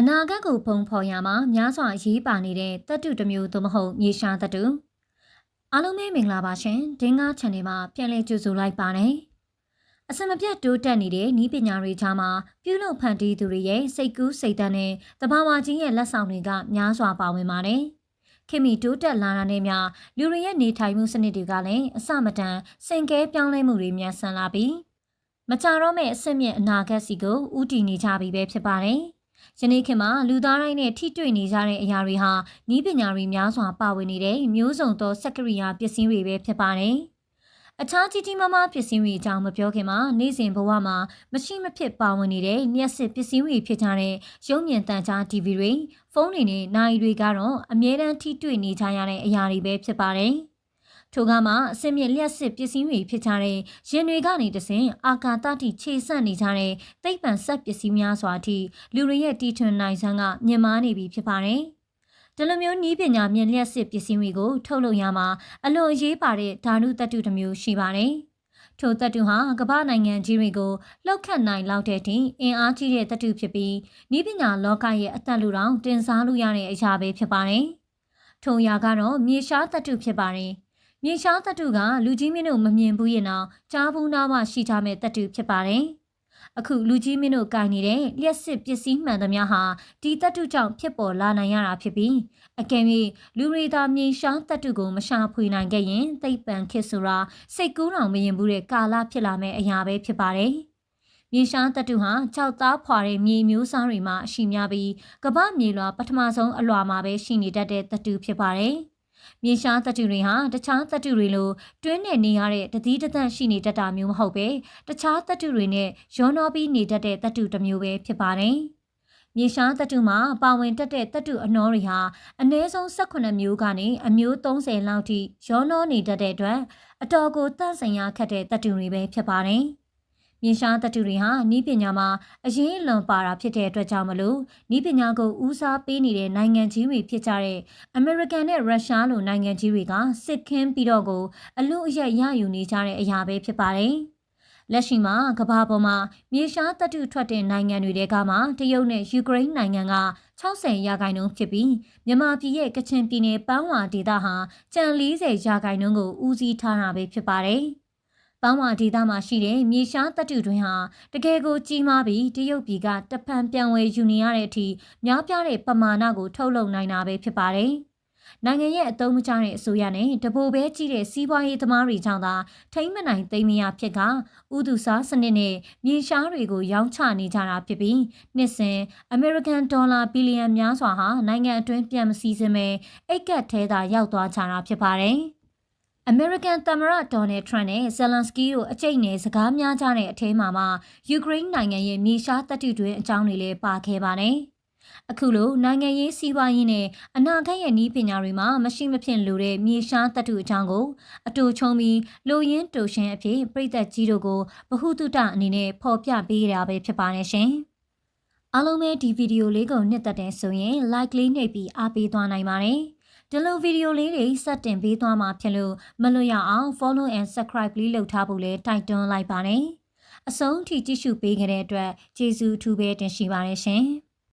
အနာဂတ်ကိုပုံဖော်ရမှာများစွာအရေးပါနေတဲ့တတုတစ်မျိုးသို့မဟုတ်မြေရှားတတုအားလုံးပဲမင်္ဂလာပါရှင်ဒင်းကား channel မှာပြန်လည်ကြိုဆိုလိုက်ပါတယ်အစမပြတ်တိုးတက်နေတဲ့ဤပညာတွေကြားမှာပြုလုပ်ဖန်တီးသူတွေရဲ့စိတ်ကူးစိတ်ဓာတ်နဲ့တဘာဝချင်းရဲ့လက်ဆောင်တွေကများစွာပါဝင်ပါတယ်ခင်မီတိုးတက်လာတာနဲ့များလူတွေရဲ့နေထိုင်မှုစနစ်တွေကလည်းအစမတန်စင်ကဲပြောင်းလဲမှုတွေမြန်ဆန်လာပြီးမကြတော့မဲ့အစ်မြင့်အနာဂတ်စီကိုဥတည်နေကြပြီပဲဖြစ်ပါတယ်။ ယနေ့ခေတ်မှာလူသားတိုင်းနဲ့ထိတွေ့နေကြတဲ့အရာတွေဟာဤပညာတွေများစွာပါဝင်နေတဲ့မျိုးစုံသောစက်ကရိယာပစ္စည်းတွေပဲဖြစ်ပါတယ်။အခြားကြီးကြီးမားမားပစ္စည်းတွေအကြောင်းမပြောခင်မှာနေ့စဉ်ဘဝမှာမရှိမဖြစ်ပါဝင်နေတဲ့မျက်စစ်ပစ္စည်းတွေဖြစ်ကြတဲ့ရုပ်မြင်သံကြား TV တွေဖုန်းတွေနဲ့နိုင်တွေကတော့အမြဲတမ်းထိတွေ့နေကြရတဲ့အရာတွေပဲဖြစ်ပါတယ်။ ထိုကမှအစင်မြင့်လျှက်စစ်ပစ္စည်းတွေဖြစ်ကြတဲ့ရင်တွေကနေတစဉ်အာကာသတိခြေဆန့်နေကြတဲ့သိပ္ပံဆက်ပစ္စည်းများစွာအထိလူတွေရဲ့တီထွင်နိုင်စွမ်းကမြင့်မားနေပြီဖြစ်ပါတယ်။ဒီလိုမျိုးနီးပညာမြင့်လျှက်စစ်ပစ္စည်းတွေကိုထုတ်လုပ်ရမှာအလွန်အရေးပါတဲ့ဓာတုတတ္တုတစ်မျိုးရှိပါတယ်။ထိုတတ္တုဟာကမ္ဘာနိုင်ငံကြီးတွေကိုလှုပ်ခတ်နိုင်လောက်တဲ့အထိအင်အားကြီးတဲ့တတ္တုဖြစ်ပြီးဤပညာလောကရဲ့အသက်လူတောင်တင်စားလို့ရတဲ့အရာပဲဖြစ်ပါတယ်။ထိုအရာကတော့မြေရှားတတ္တုဖြစ်ပါတယ်။ မြေရှားတတုကလူကြီးမင်းတို့မမြင်ဘူးရင်တော့ကြားဘူးနာမှရှိထားမဲ့တတုဖြစ်ပါတယ်။အခုလူကြီးမင်းတို့ကင်နေတဲ့လျှက်စစ်ပစ္စည်းမှန်သမျှဟာဒီတတုကြောင့်ဖြစ်ပေါ်လာနိုင်ရတာဖြစ်ပြီးအကယ်၍လူရီသာမြေရှားတတုကိုမရှာဖွေနိုင်ခဲ့ရင်သိပ္ပံခေတ်ဆိုတာစိတ်ကူးတော်မရင်ဘူးတဲ့ကာလဖြစ်လာမဲ့အရာပဲဖြစ်ပါတယ်။မြေရှားတတုဟာကြောက်သားဖွာတဲ့မြေမျိုးစားတွေမှာအရှိများပြီးကမ္ဘာမြေလွှာပထမဆုံးအလွှာမှာပဲရှိနေတတ်တဲ့တတုဖြစ်ပါတယ်။ မြေရှားသတ္တုတွေဟာတခြားသတ္တုတွေလိုတွင်းနဲ့နေရတဲ့တတိတသန့်ရှိနေတတ်တာမျိုးမဟုတ်ပဲတခြားသတ္တုတွေနဲ့ရောနှောပြီးနေတတ်တဲ့သတ္တုတစ်မျိုးပဲဖြစ်ပါတယ်။မြေရှားသတ္တုမှာပါဝင်တတ်တဲ့သတ္တုအနှောတွေဟာအနည်းဆုံး18မျိုးကနေအမျိုး30လောက်ထိရောနှောနေတတ်တဲ့အတွက်အတော်ကိုတန့်စင်ရခက်တဲ့သတ္တုတွေပဲဖြစ်ပါတယ်။ မြင်းရှားတတူတွေဟာဤပညာမှာအရင်လွန်ပါတာဖြစ်တဲ့အတွက်ကြောင့်မလို့ဤပညာကိုဦးစားပေးနေတဲ့နိုင်ငံကြီးတွေဖြစ်ကြတဲ့အမေရိကန်နဲ့ရုရှားလိုနိုင်ငံကြီးတွေကစစ်ခင်းပြီးတော့ကိုအလို့အရက်ရယူနေကြတဲ့အရာပဲဖြစ်ပါတယ်။လက်ရှိမှာကမ္ဘာပေါ်မှာမြေရှားတတုထွက်တဲ့နိုင်ငံတွေကမှတရုတ်နဲ့ယူကရိန်းနိုင်ငံက60ရာခိုင်နှုန်းဖြစ်ပြီးမြန်မာပြည်ရဲ့ကချင်ပြည်နယ်ပန်းဝါဒေသဟာကျန်40ရာခိုင်နှုန်းကိုဦးစီးထားတာပဲဖြစ်ပါတယ်။ ပန်းဝါဒေသမှာရှိတဲ့မြေရှားတပ်တုတွင်ဟာတကယ်ကိုကြီးမားပြီးတရုတ်ပြည်ကတဖန်ပြန်ဝယ်ယူနေရတဲ့အထိများပြားတဲ့ပမာဏကိုထုတ်လုပ်နိုင်တာပဲဖြစ်ပါတယ်။နိုင်ငံရဲ့အသုံးမကျတဲ့အစိုးရနဲ့တပိုပဲကြီးတဲ့စီးပွားရေးသမားတွေကြောင့်သာထိမ့်မနိုင်သိမ်းမရဖြစ်ကဥဒုစားစနစ်နဲ့မြေရှားတွေကိုရောင်းချနေကြတာဖြစ်ပြီးနှစ်စဉ်အမေရိကန်ဒေါ်လာဘီလီယံများစွာဟာနိုင်ငံအတွင်းပြန်မစည်းစမဲအိတ်ကတ်ထဲသာရောက်သွားကြတာဖြစ်ပါတယ်။ အမေရိကန်သမ္မတဒေါ်နယ်ထရန့်နဲ့ဇယ်လန်စကီတို့အကြိတ်နဲ့စကားများကြတဲ့အထဲမှာမှယူကရိန်းနိုင်ငံရဲ့မြေရှားတပ်တုတွင်အကြောင်းတွေလည်းပါခဲ့ပါတယ်။အခုလိုနိုင်ငံရေးစီးပွားရေးနဲ့အနာဂတ်ရဲ့နည်းပညာတွေမှာမရှိမဖြစ်လိုတဲ့မြေရှားတပ်တုအကြောင်းကိုအတူချုံပြီးလူရင်းတူရှင်အဖြစ်ပြည်သက်ကြီးတို့ကိုဗဟုသုတအနေနဲ့ဖော်ပြပေးရတာပဲဖြစ်ပါနဲ့ရှင်။အားလုံးပဲဒီဗီဒီယိုလေးကိုနှစ်သက်တဲ့ဆိုရင် like လေးနှိပ်ပြီးအားပေးသွားနိုင်ပါတယ်။ ဒီလိုဗီဒီယိုလေးတွေစတင်ပေးသွားမှာဖြစ်လို့မလွတ်ရအောင် follow and subscribe လေးလုပ်ထားဖို့လည်းတိုက်တွန်းလိုက်ပါနဲ့အဆုံးထိကြည့်ရှုပေးခဲ့တဲ့အတွက်ကျေးဇူးအထူးပဲတင်ရှိပါတယ်ရှင်။